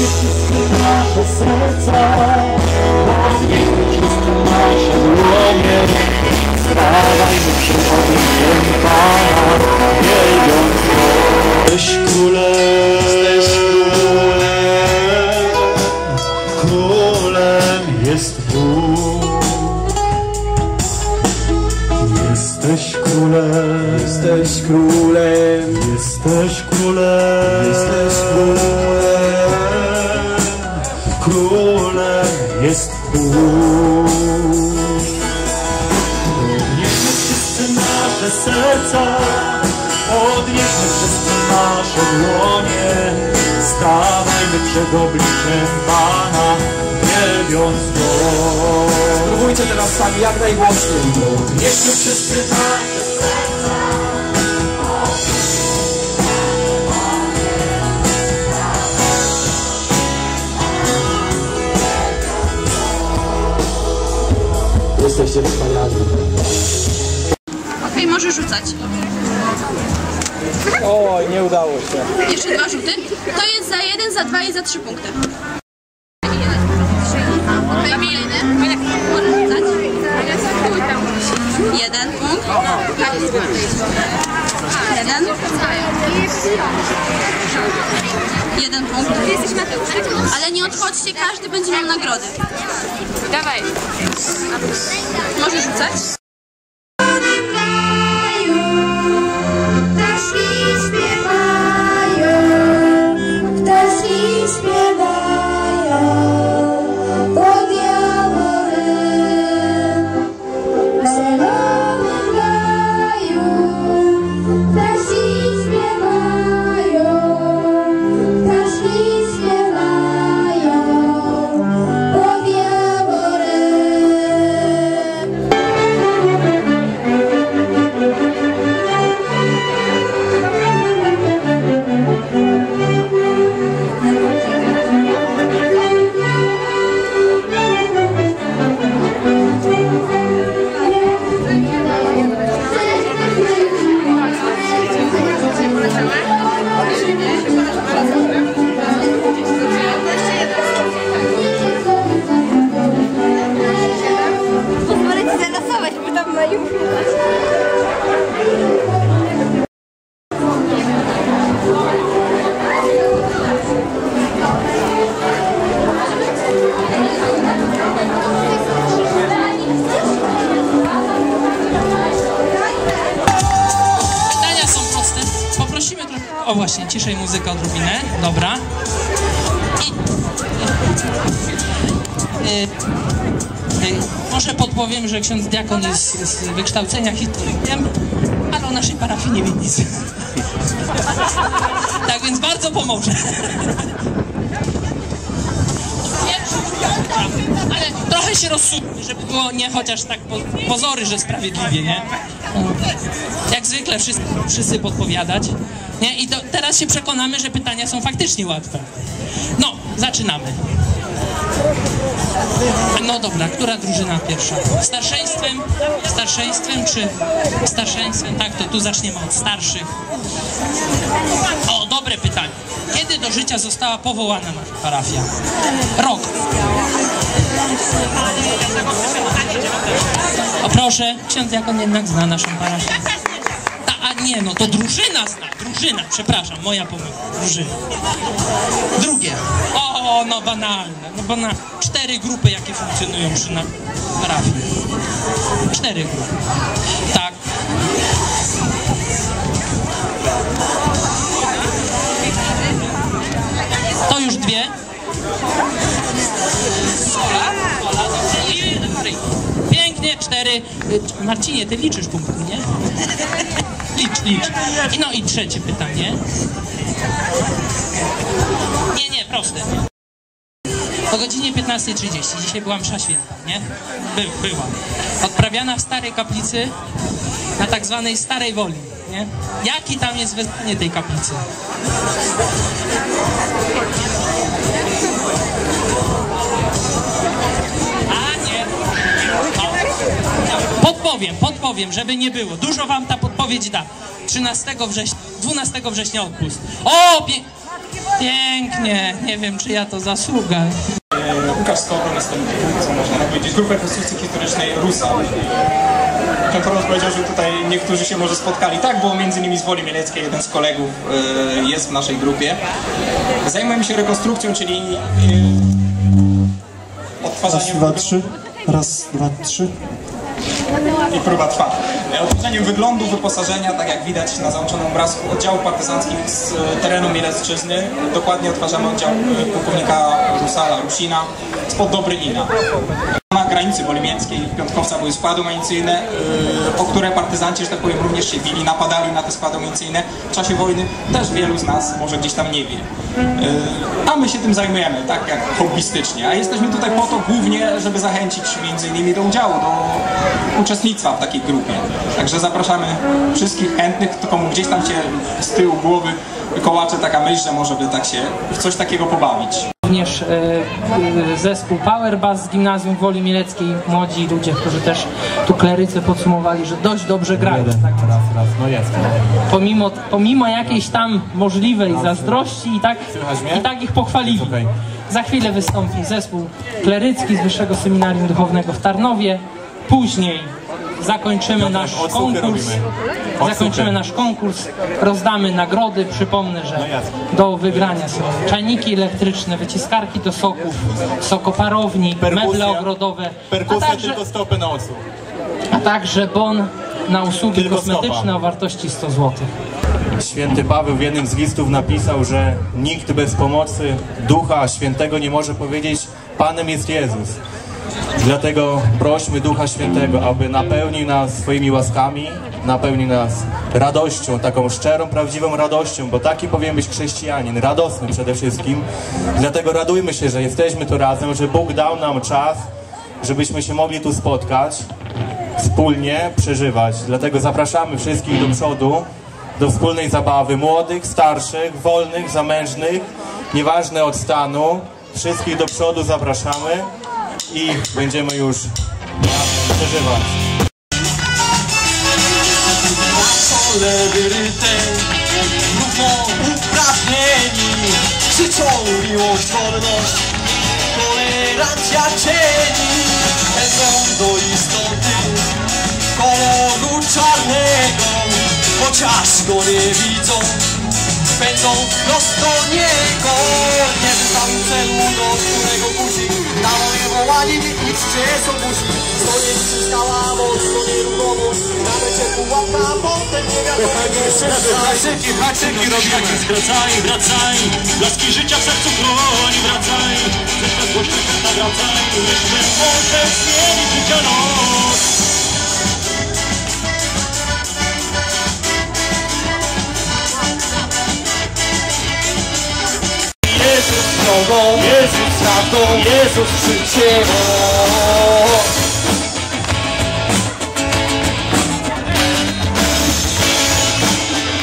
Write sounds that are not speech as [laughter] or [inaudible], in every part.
Oświeci wszystkie nasze serca Oświeci wszystkie nasze dłonie Stawajmy się ogniem Pana Wielbiąc Go Jesteś królem Jesteś królem Królem jest Bóg. Jesteś królem. Jesteś królem. Jesteś królem. Jesteś królem. Podnieśmy wszyscy nasze serca, podnieśmy wszyscy nasze dłonie, stawajmy przed obliczem Pana, wielbiąc Go. Spróbujcie teraz sami jak najgłośniej. Podnieśmy wszyscy nasze serca. Jesteście wspaniali. Okej, możesz rzucać. Oj, nie udało się. Jeszcze dwa rzuty. To jest za jeden, za dwa i za trzy punkty. Okej, kolejny. Możesz rzucać. Jeden punkt. Jeden. Jeden punkt. Ale nie odchodźcie, każdy będzie miał nagrody. Dawaj. Możesz rzucać. Może podpowiem, że ksiądz diakon jest z wykształcenia historykiem, ale o naszej parafii nie wie nic. [laughs] tak więc bardzo pomoże. Ale trochę się rozsudzi, żeby było nie chociaż tak po, pozory, że sprawiedliwie, nie? Jak zwykle wszyscy, wszyscy podpowiadać. Nie? I to, teraz się przekonamy, że pytania są faktycznie łatwe. No, zaczynamy. No dobra, która drużyna pierwsza? Starszeństwem? Starszeństwem czy starszeństwem? Tak, to tu zaczniemy od starszych. O, dobre pytanie. Kiedy do życia została powołana nasza parafia? Rok. O proszę, ksiądz Jakon jednak zna naszą parafię. Ta, a nie, no to drużyna zna, drużyna, przepraszam, moja pomyłka, drużyna. Drugie. O, no banalne, no banalne. Cztery grupy, jakie funkcjonują przy na. Cztery grupy. Tak. To już dwie. Pięknie, cztery. Marcinie, ty liczysz punkty, nie? Licz, licz. No i trzecie pytanie. Nie, nie, proste. O godzinie 15.30. Dzisiaj była msza święta, nie? By, była. Odprawiana w starej kaplicy na tak zwanej starej woli, nie? Jaki tam jest wezwanie tej kaplicy? A nie. O. Podpowiem, podpowiem, żeby nie było. Dużo wam ta podpowiedź da. 13 września, 12 września odpust. O, pięknie. Nie wiem, czy ja to zasługa. Łukasz Skobro, następny, co można powiedzieć, grupę konstrukcji historycznej Rusa. Tomasz powiedział, że tutaj niektórzy się może spotkali. Tak, bo między innymi z Woli Mieleckiej jeden z kolegów e, jest w naszej grupie. Zajmujemy się rekonstrukcją, czyli e, od odtwarzaniem... Raz, dwa, trzy. Raz, dwa, trzy. I próba trwa. E, Odtworzeniem wyglądu, wyposażenia, tak jak widać na załączonym obrazku, oddziału partyzanckich z terenu Mielecczyzny. Dokładnie odtwarzamy oddział e, pułkownika Rusala Rusina spod Dobrynina. Na granicy wolimieckiej Piątkowca były składy municyjne, e, po które partyzanci, że tak powiem, również się bili, napadali na te składy municyjne. W czasie wojny też wielu z nas może gdzieś tam nie wie. A my się tym zajmujemy, tak jak hobbystycznie. A jesteśmy tutaj po to głównie, żeby zachęcić między innymi do udziału, do uczestnictwa w takiej grupie. Także zapraszamy wszystkich chętnych, komu gdzieś tam się z tyłu głowy kołacze taka myśl, że może by tak się w coś takiego pobawić. Również e, e, zespół Power Bass z Gimnazjum Woli Mieleckiej. Młodzi ludzie, którzy też tu klerycy podsumowali, że dość dobrze grają. Tak, Raz, raz, no jest. pomimo, pomimo jakiejś tam możliwej zazdrości i tak, i tak ich pochwalili. Za chwilę wystąpi zespół klerycki z Wyższego Seminarium Duchownego w Tarnowie. Później zakończymy nasz konkurs. Zakończymy nasz konkurs, rozdamy nagrody. Przypomnę, że No do wygrania są czajniki elektryczne, wyciskarki do soków, sokoparownik, meble ogrodowe, a Perkusja także, tylko stopy na odsłuch. a także bon na usługi Tylko kosmetyczne stopa. o wartości 100 zł. Święty Paweł w jednym z listów napisał, że nikt bez pomocy Ducha Świętego nie może powiedzieć Panem jest Jezus. Dlatego prośmy Ducha Świętego, aby napełnił nas swoimi łaskami, napełnił nas radością, taką szczerą, prawdziwą radością, bo taki powinien być chrześcijanin, radosny przede wszystkim. Dlatego radujmy się, że jesteśmy tu razem, że Bóg dał nam czas, żebyśmy się mogli tu spotkać, wspólnie przeżywać. Dlatego zapraszamy wszystkich do przodu, do wspólnej zabawy, młodych, starszych, wolnych, zamężnych, nieważne od stanu. Wszystkich do przodu zapraszamy i będziemy już razem przeżywać. Celebryty, równo uprawnieni Krzyczą miłość, wolność, tolerancja cieni Pędzą do istoty koloru czarnego Chociaż go nie widzą, pędzą prosto niego Nie wystawił celu, do którego kusi Na moje wołanie nic cię opuści To nie ściskała mocno nieruchomość Na mecie pułapka, potem nie wiadomo. Haczyki, haczyki robimy. Wracaj, wracaj, blaski życia w sercu chroni, wracaj. Ze światłości wracaj, jeszcze może zmienić życia noc Prawdą, Jezus życiem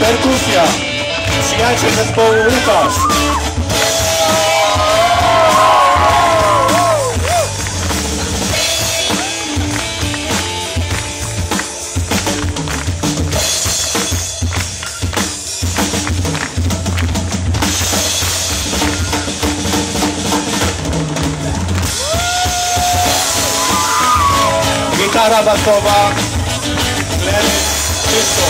Perkusja, przyjaciel zespołu Łukasz Gitara basowa, kleryt, wszystko.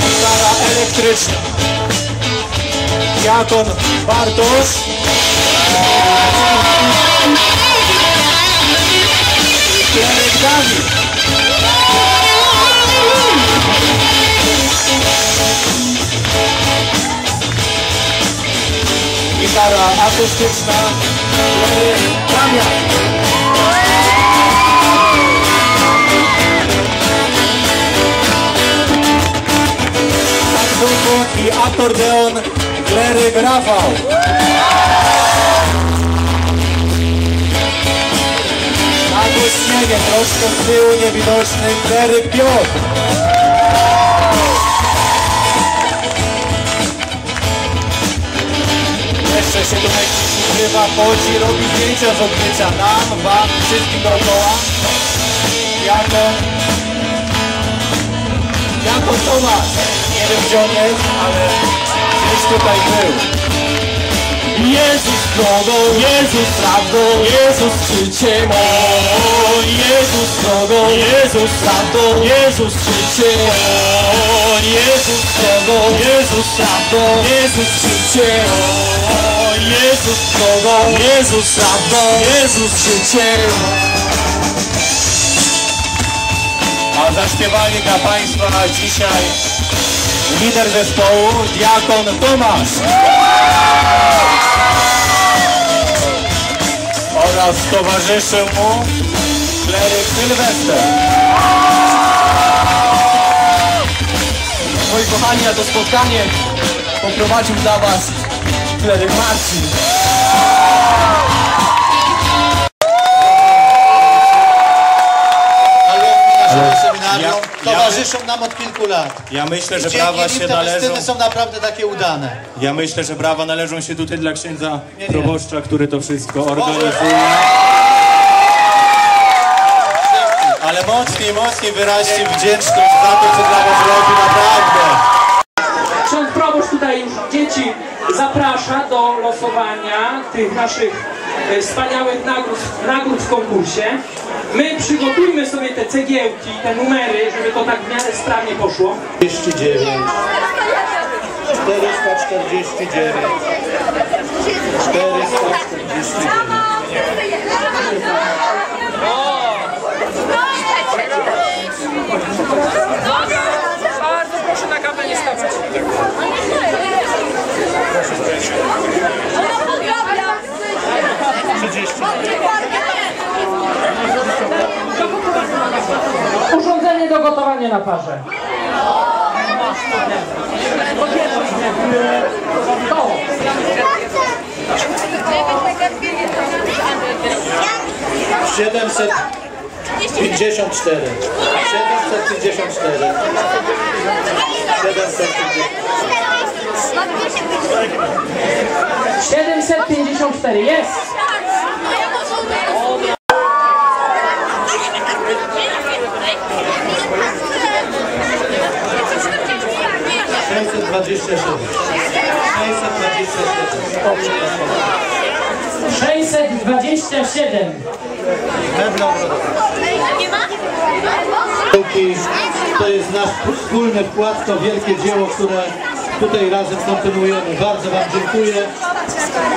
Gitara elektryczna. Diakon Bartosz. Kleryt Dawid. Gitara akustyczna Damian. Saksofon i akordeon Kleryk Rafał. Nagłośnienie troszkę z tyłu niewidoczny Kleryk Piotr. Się tutaj ukrywa, chodzi, robi zdjęcia z odbycia nam, wam, wszystkim dookoła. Jako... Jako Tomasz. Nie wiem gdzie on jest, ale gdzieś tutaj był. Jezus drogą, Jezus prawdą, Jezus życiem. Drogą, Jezus prawdą, Jezus życiem. O, Jezus drogą, Jezus prawdą, Jezus życiem. O, Jezus drogą, Jezus prawdą, Jezus życiem. A zaśpiewali dla Państwa dzisiaj lider zespołu, diakon Tomasz. Oraz towarzyszył mu kleryk Sylwester. Moi kochani, a to spotkanie poprowadził dla Was kleryk Marcin. Seminarium ja- ja- towarzyszą nam od kilku lat. Ja myślę, że brawa się te należą. są naprawdę takie udane. Ja myślę, że brawa należą się tutaj dla księdza nie. proboszcza, który to wszystko organizuje. Ale mocniej, mocniej wyraźcie wdzięczność za to, co dla was robi, naprawdę. Ksiądz proboszcz tutaj już dzieci zaprasza do losowania tych naszych e, wspaniałych nagród, nagród w konkursie. My przygotujmy sobie te cegiełki, te numery, żeby to tak w miarę sprawnie poszło. 49. 449. 449. Bardzo proszę na kawę nie stawać. Urządzenie do gotowania na parze. To. 754. 754. 754 jest. Sześćset dwadzieścia siedem. Sześćset dwadzieścia siedem. 627. Meble ogrodowe. To jest nasz wspólny wkład to wielkie dzieło, które tutaj razem kontynuujemy. Bardzo Wam dziękuję.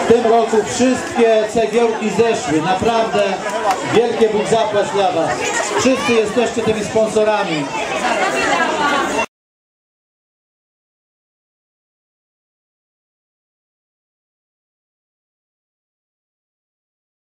W tym roku wszystkie cegiełki zeszły. Naprawdę wielkie Bóg zapłać dla Was. Wszyscy jesteście tymi sponsorami.